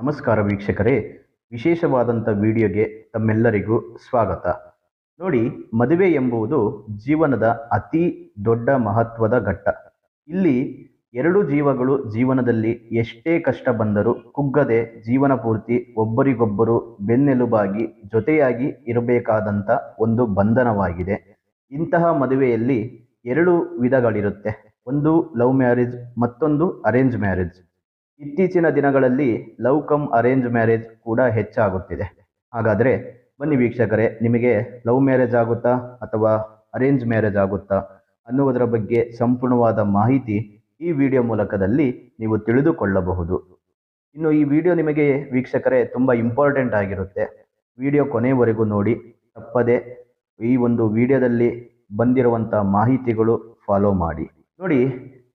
ನಮಸ್ಕಾರ ವೀಕ್ಷಕರೇ. ವಿಶೇಷವಾದಂಥ ವಿಡಿಯೋಗೆ ತಮ್ಮೆಲ್ಲರಿಗೂ ಸ್ವಾಗತ. ನೋಡಿ, ಮದುವೆ ಎಂಬುದು ಜೀವನದ ಅತಿ ದೊಡ್ಡ ಮಹತ್ವದ ಘಟ್ಟ. ಇಲ್ಲಿ ಎರಡು ಜೀವಗಳು ಜೀವನದಲ್ಲಿ ಎಷ್ಟೇ ಕಷ್ಟ ಬಂದರೂ ಕುಗ್ಗದೆ ಜೀವನ ಪೂರ್ತಿ ಒಬ್ಬರಿಗೊಬ್ಬರು ಬೆನ್ನೆಲುಬಾಗಿ ಜೊತೆಯಾಗಿ ಇರಬೇಕಾದಂಥ ಒಂದು ಬಂಧನವಾಗಿದೆ. ಇಂತಹ ಮದುವೆಯಲ್ಲಿ ಎರಡು ವಿಧಗಳಿರುತ್ತೆ. ಒಂದು ಲವ್ ಮ್ಯಾರೇಜ್, ಮತ್ತೊಂದು ಅರೇಂಜ್ ಮ್ಯಾರೇಜ್. ಇತ್ತೀಚಿನ ದಿನಗಳಲ್ಲಿ ಲವ್ ಕಮ್ ಅರೇಂಜ್ ಮ್ಯಾರೇಜ್ ಕೂಡ ಹೆಚ್ಚಾಗುತ್ತಿದೆ. ಹಾಗಾದರೆ ಬನ್ನಿ ವೀಕ್ಷಕರೇ, ನಿಮಗೆ ಲವ್ ಮ್ಯಾರೇಜ್ ಆಗುತ್ತಾ ಅಥವಾ ಅರೇಂಜ್ ಮ್ಯಾರೇಜ್ ಆಗುತ್ತಾ ಅನ್ನುವುದರ ಬಗ್ಗೆ ಸಂಪೂರ್ಣವಾದ ಮಾಹಿತಿ ಈ ವಿಡಿಯೋ ಮೂಲಕದಲ್ಲಿ ನೀವು ತಿಳಿದುಕೊಳ್ಳಬಹುದು. ಇನ್ನು ಈ ವಿಡಿಯೋ ನಿಮಗೆ ವೀಕ್ಷಕರೇ ತುಂಬ ಇಂಪಾರ್ಟೆಂಟ್ ಆಗಿರುತ್ತೆ. ವಿಡಿಯೋ ಕೊನೆಯವರೆಗೂ ನೋಡಿ, ತಪ್ಪದೆ ಈ ಒಂದು ವಿಡಿಯೋದಲ್ಲಿ ಬಂದಿರುವಂಥ ಮಾಹಿತಿಗಳು ಫಾಲೋ ಮಾಡಿ. ನೋಡಿ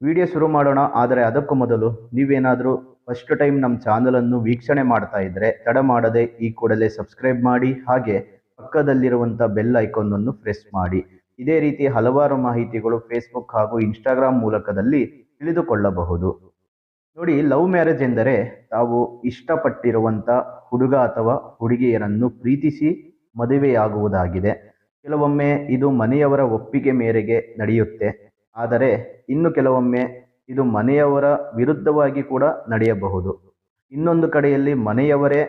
ವಿಡಿಯೋ ಶುರು ಮಾಡೋಣ, ಆದರೆ ಅದಕ್ಕೂ ಮೊದಲು ನೀವೇನಾದರೂ ಫಸ್ಟ್ ಟೈಮ್ ನಮ್ಮ ಚಾನಲನ್ನು ವೀಕ್ಷಣೆ ಮಾಡ್ತಾ ಇದ್ದರೆ ತಡ ಮಾಡದೆ ಈ ಕೂಡಲೇ ಸಬ್ಸ್ಕ್ರೈಬ್ ಮಾಡಿ, ಹಾಗೆ ಪಕ್ಕದಲ್ಲಿರುವಂಥ ಬೆಲ್ ಐಕಾನನ್ನು ಪ್ರೆಸ್ ಮಾಡಿ. ಇದೇ ರೀತಿ ಹಲವಾರು ಮಾಹಿತಿಗಳು ಫೇಸ್ಬುಕ್ ಹಾಗೂ ಇನ್ಸ್ಟಾಗ್ರಾಮ್ ಮೂಲಕದಲ್ಲಿ ತಿಳಿದುಕೊಳ್ಳಬಹುದು. ನೋಡಿ ಲವ್ ಮ್ಯಾರೇಜ್ ಎಂದರೆ ತಾವು ಇಷ್ಟಪಟ್ಟಿರುವಂಥ ಹುಡುಗ ಅಥವಾ ಹುಡುಗಿಯರನ್ನು ಪ್ರೀತಿಸಿ ಮದುವೆಯಾಗುವುದಾಗಿದೆ. ಕೆಲವೊಮ್ಮೆ ಇದು ಮನೆಯವರ ಒಪ್ಪಿಗೆ ಮೇರೆಗೆ ನಡೆಯುತ್ತೆ. ಆದರೆ ಇನ್ನು ಕೆಲವೊಮ್ಮೆ ಇದು ಮನೆಯವರ ವಿರುದ್ಧವಾಗಿ ಕೂಡ ನಡೆಯಬಹುದು. ಇನ್ನೊಂದು ಕಡೆಯಲ್ಲಿ ಮನೆಯವರೇ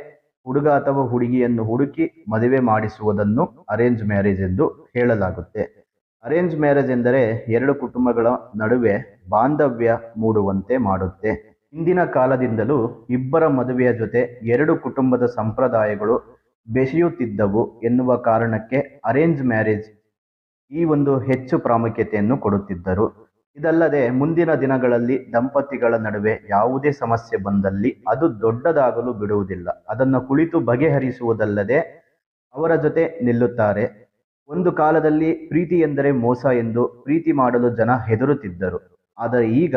ಹುಡುಗ ಅಥವಾ ಹುಡುಗಿಯನ್ನು ಹುಡುಕಿ ಮದುವೆ ಮಾಡಿಸುವುದನ್ನು ಅರೇಂಜ್ ಮ್ಯಾರೇಜ್ ಎಂದು ಹೇಳಲಾಗುತ್ತೆ. ಅರೇಂಜ್ ಮ್ಯಾರೇಜ್ ಎಂದರೆ ಎರಡು ಕುಟುಂಬಗಳ ನಡುವೆ ಬಾಂಧವ್ಯ ಮೂಡುವಂತೆ ಮಾಡುತ್ತೆ. ಹಿಂದಿನ ಕಾಲದಿಂದಲೂ ಇಬ್ಬರ ಮದುವೆಯ ಜೊತೆ ಎರಡು ಕುಟುಂಬದ ಸಂಪ್ರದಾಯಗಳು ಬೆಸೆಯುತ್ತಿದ್ದವು ಎನ್ನುವ ಕಾರಣಕ್ಕೆ ಅರೇಂಜ್ ಮ್ಯಾರೇಜ್ ಈ ಒಂದು ಹೆಚ್ಚು ಪ್ರಾಮುಖ್ಯತೆಯನ್ನು ಕೊಡುತ್ತಿದ್ದರು. ಇದಲ್ಲದೆ ಮುಂದಿನ ದಿನಗಳಲ್ಲಿ ದಂಪತಿಗಳ ನಡುವೆ ಯಾವುದೇ ಸಮಸ್ಯೆ ಬಂದಲ್ಲಿ ಅದು ದೊಡ್ಡದಾಗಲು ಬಿಡುವುದಿಲ್ಲ. ಅದನ್ನು ಕುಳಿತು ಬಗೆಹರಿಸುವುದಲ್ಲದೆ ಅವರ ಜೊತೆ ನಿಲ್ಲುತ್ತಾರೆ. ಒಂದು ಕಾಲದಲ್ಲಿ ಪ್ರೀತಿ ಎಂದರೆ ಮೋಸ ಎಂದು ಪ್ರೀತಿ ಮಾಡಲು ಜನ ಹೆದರುತ್ತಿದ್ದರು. ಆದರೆ ಈಗ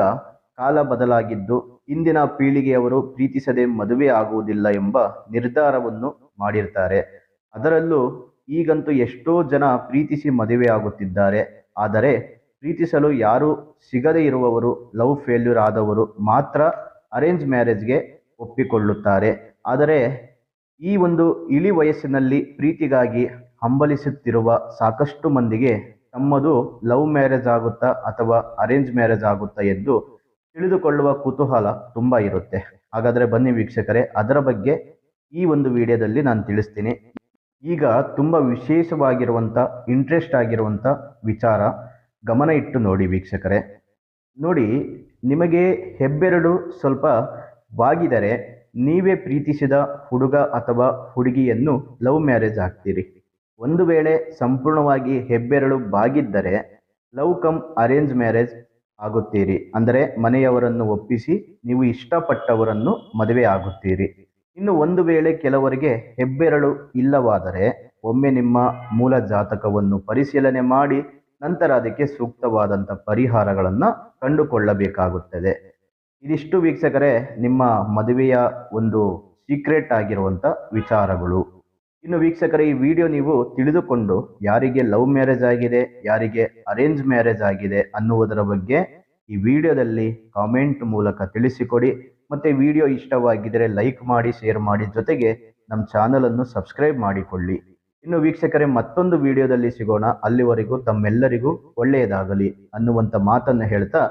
ಕಾಲ ಬದಲಾಗಿದ್ದು ಇಂದಿನ ಪೀಳಿಗೆಯವರು ಪ್ರೀತಿಸದೆ ಮದುವೆ ಆಗುವುದಿಲ್ಲ ಎಂಬ ನಿರ್ಧಾರವನ್ನು ಮಾಡಿರ್ತಾರೆ. ಅದರಲ್ಲೂ ಈಗಂತೂ ಎಷ್ಟೋ ಜನ ಪ್ರೀತಿಸಿ ಮದುವೆ ಆಗುತ್ತಿದ್ದಾರೆ. ಆದರೆ ಪ್ರೀತಿಸಲು ಯಾರೂ ಸಿಗದೇ ಇರುವವರು, ಲವ್ ಫೇಲ್ಯೂರ್ ಆದವರು ಮಾತ್ರ ಅರೇಂಜ್ ಮ್ಯಾರೇಜ್ಗೆ ಒಪ್ಪಿಕೊಳ್ಳುತ್ತಾರೆ. ಆದರೆ ಈ ಒಂದು ಇಳಿ ವಯಸ್ಸಿನಲ್ಲಿ ಪ್ರೀತಿಗಾಗಿ ಹಂಬಲಿಸುತ್ತಿರುವ ಸಾಕಷ್ಟು ಮಂದಿಗೆ ತಮ್ಮದು ಲವ್ ಮ್ಯಾರೇಜ್ ಆಗುತ್ತಾ ಅಥವಾ ಅರೇಂಜ್ ಮ್ಯಾರೇಜ್ ಆಗುತ್ತಾ ಎಂದು ತಿಳಿದುಕೊಳ್ಳುವ ಕುತೂಹಲ ತುಂಬ ಇರುತ್ತೆ. ಹಾಗಾದರೆ ಬನ್ನಿ ವೀಕ್ಷಕರೇ, ಅದರ ಬಗ್ಗೆ ಈ ಒಂದು ವಿಡಿಯೋದಲ್ಲಿ ನಾನು ತಿಳಿಸ್ತೀನಿ. ಈಗ ತುಂಬ ವಿಶೇಷವಾಗಿರುವಂಥ ಇಂಟ್ರೆಸ್ಟ್ ಆಗಿರುವಂಥ ವಿಚಾರ ಗಮನ ಇಟ್ಟು ನೋಡಿ ವೀಕ್ಷಕರೇ. ನೋಡಿ, ನಿಮಗೆ ಹೆಬ್ಬೆರಳು ಸ್ವಲ್ಪ ಬಾಗಿದರೆ ನೀವೇ ಪ್ರೀತಿಸಿದ ಹುಡುಗ ಅಥವಾ ಹುಡುಗಿಯನ್ನು ಲವ್ ಮ್ಯಾರೇಜ್ ಆಗ್ತೀರಿ. ಒಂದು ವೇಳೆ ಸಂಪೂರ್ಣವಾಗಿ ಹೆಬ್ಬೆರಳು ಬಾಗಿದ್ದರೆ ಲವ್ ಕಮ್ ಅರೇಂಜ್ ಮ್ಯಾರೇಜ್ ಆಗುತ್ತೀರಿ. ಅಂದರೆ ಮನೆಯವರನ್ನು ಒಪ್ಪಿಸಿ ನೀವು ಇಷ್ಟಪಟ್ಟವರನ್ನು ಮದುವೆ ಆಗುತ್ತೀರಿ. ಇನ್ನು ಒಂದು ವೇಳೆ ಕೆಲವರಿಗೆ ಹೆಬ್ಬೆರಳು ಇಲ್ಲವಾದರೆ ಒಮ್ಮೆ ನಿಮ್ಮ ಮೂಲ ಜಾತಕವನ್ನು ಪರಿಶೀಲನೆ ಮಾಡಿ ನಂತರ ಅದಕ್ಕೆ ಸೂಕ್ತವಾದಂಥ ಪರಿಹಾರಗಳನ್ನು ಕಂಡುಕೊಳ್ಳಬೇಕಾಗುತ್ತದೆ. ಇದಿಷ್ಟು ವೀಕ್ಷಕರೇ, ನಿಮ್ಮ ಮದುವೆಯ ಒಂದು ಸೀಕ್ರೆಟ್ ಆಗಿರುವಂಥ ವಿಚಾರಗಳು. ಇನ್ನು ವೀಕ್ಷಕರ, ಈ ವಿಡಿಯೋ ನೀವು ತಿಳಿದುಕೊಂಡು ಯಾರಿಗೆ ಲವ್ ಮ್ಯಾರೇಜ್ ಆಗಿದೆ, ಯಾರಿಗೆ ಅರೇಂಜ್ ಮ್ಯಾರೇಜ್ ಆಗಿದೆ ಅನ್ನುವುದರ ಬಗ್ಗೆ ಈ ವಿಡಿಯೋದಲ್ಲಿ ಕಾಮೆಂಟ್ ಮೂಲಕ ತಿಳಿಸಿಕೊಡಿ. ಮತ್ತು ವಿಡಿಯೋ ಇಷ್ಟವಾಗಿದ್ದರೆ ಲೈಕ್ ಮಾಡಿ ಶೇರ್ ಮಾಡಿ ಜೊತೆಗೆ ನಮ್ಮ ಚಾನಲನ್ನು ಸಬ್ಸ್ಕ್ರೈಬ್ ಮಾಡಿಕೊಳ್ಳಿ. ಇನ್ನು ವೀಕ್ಷಕರೇ, ಮತ್ತೊಂದು ವಿಡಿಯೋದಲ್ಲಿ ಸಿಗೋಣ. ಅಲ್ಲಿವರೆಗೂ ತಮ್ಮೆಲ್ಲರಿಗೂ ಒಳ್ಳೆಯದಾಗಲಿ ಅನ್ನುವಂಥ ಮಾತನ್ನು ಹೇಳ್ತಾ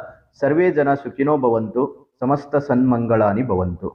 ಸರ್ವೇ ಜನ ಸುಖಿನೋ ಭವಂತು, ಸಮಸ್ತ ಸನ್ಮಂಗಳಾನಿ ಭವಂತು.